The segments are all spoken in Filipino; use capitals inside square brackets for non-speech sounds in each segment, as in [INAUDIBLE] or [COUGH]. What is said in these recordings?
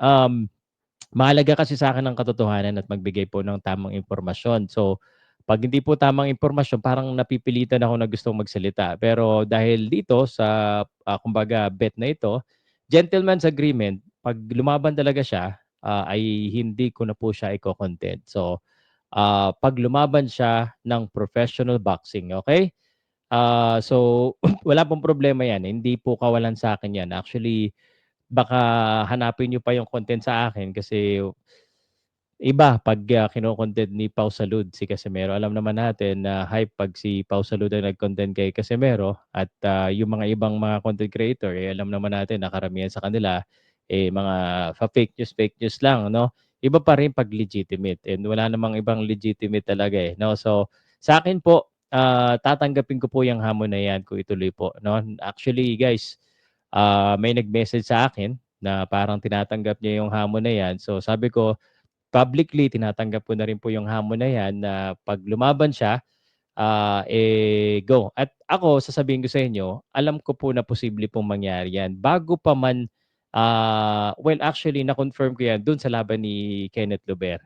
um, mahalaga kasi sa'kin ang katotohanan at magbigay po ng tamang impormasyon. So, 'pag hindi po tamang impormasyon parang napipilitan ako na gustong magsalita. Pero dahil dito sa, ah, kumbaga bet na ito, gentleman's agreement, 'pag lumaban talaga siya, ah, ay hindi ko na po siya iko-content. So, ah, 'pag lumaban siya ng professional boxing, okey? Ah, so [CLEARS THROAT] wala pong problema 'yan, hindi po kawalan sa'kin 'yan. Actually, baka hanapin niyo pa yung content sa akin kasi iba 'pag, ah, kino-content ni Pau Salud si Casimero. Alam naman natin na hype 'pag si Pau Salud ang nag-content kay Casimero at, ah, yung mga ibang mga content creator, eh, alam naman natin na karamihan sa kanila, eh, mga fa-fake news, fake news lang 'no? Iba pa rin 'pag legitimate and wala namang ibang legitimate talaga, eh, 'no? So, sa'kin po, ah, tatanggapin ko po yang hamon na 'yan kung ituloy po 'no. Actually guys, ah, may nag-message sa akin na parang tinatanggap niya yung hamon na 'yan. So, sabi ko, publicly tinatanggap ko na rin po yung hamon na 'yan na 'pag lumaban siya, ah, eh, go. At ako sasabihin ko sa inyo, alam ko po na posible pong mangyari 'yan bago pa man, ah, well actually na-confirm ko 'yan dun sa laban ni Kenneth Lover.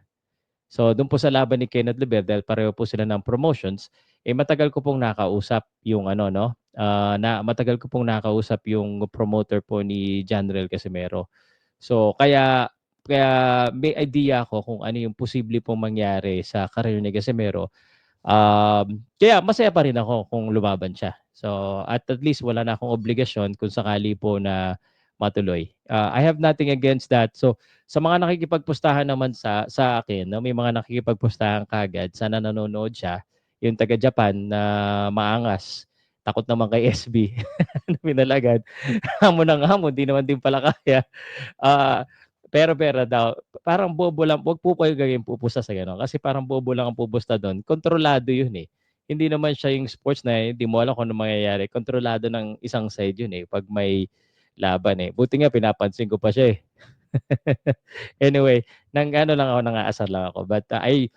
So, dun po sa laban ni Kenneth Lover dahil pareho po sila ng promotions, eh, matagal ko pong nakausap yung ano 'no, ah, na matagal ko pong nakausap yung promoter po ni Janriel Casimero. So, kaya kaya may idea ako kung ano yung posible pong mangyari sa career ni Casimero. Um, kaya masaya pa rin ako kung lumaban siya. So, at at least wala na akong obligasyon kung sakali po na matuloy. Ah, I have nothing against that. So, sa mga nakikipagpustahan naman sa sa akin 'no, may mga nakikipagpustahan kaagad, sana nanonood siya, yung taga-Japan na maangas, takot naman kay SB, [LAUGHS] pinalagad. [LAUGHS] Hamon ng hamon, 'di naman din pala kaya. Ah, pera-pera daw. Parang bobo lang, 'wag po kayo gawing pupusta sa gano'n kasi parang bobo lang ang pumusta dun, kontrolado yun, eh. Hindi naman siya yung sports na hindi mo alam kung anong mangyayari, kontrolado ng isang side yun, eh, 'pag may laban, eh. Buti nga pinapansin ko pa siya, eh. [LAUGHS] Anyway, nang-ano lang ako, nang-aasar lang ako. But, ah, I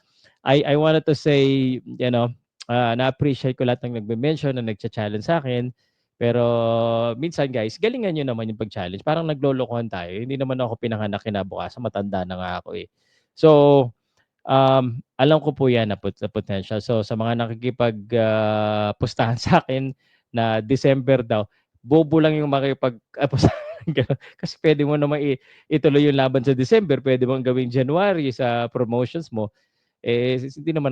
I I wanted to say, you know, ah, na-appreciate ko lahat ng nagme-mention, na nagcha-challenge sa'kin. Pero minsan guys, galingan niyo naman yung pag-challenge. Parang naglolokohan tayo, hindi naman ako pinanganak kinabukasan matanda na nga ako, eh. So, um, alam ko po 'yan na pot na potential. So, sa mga nakikipag, ah, pustahan sa'kin na December daw, bobo lang yung pustahan [LAUGHS] gano'n. Kasi puwede mo namang i ituloy yung laban sa December, puwede mong gawing January sa promotions mo. Eh, hindi naman ako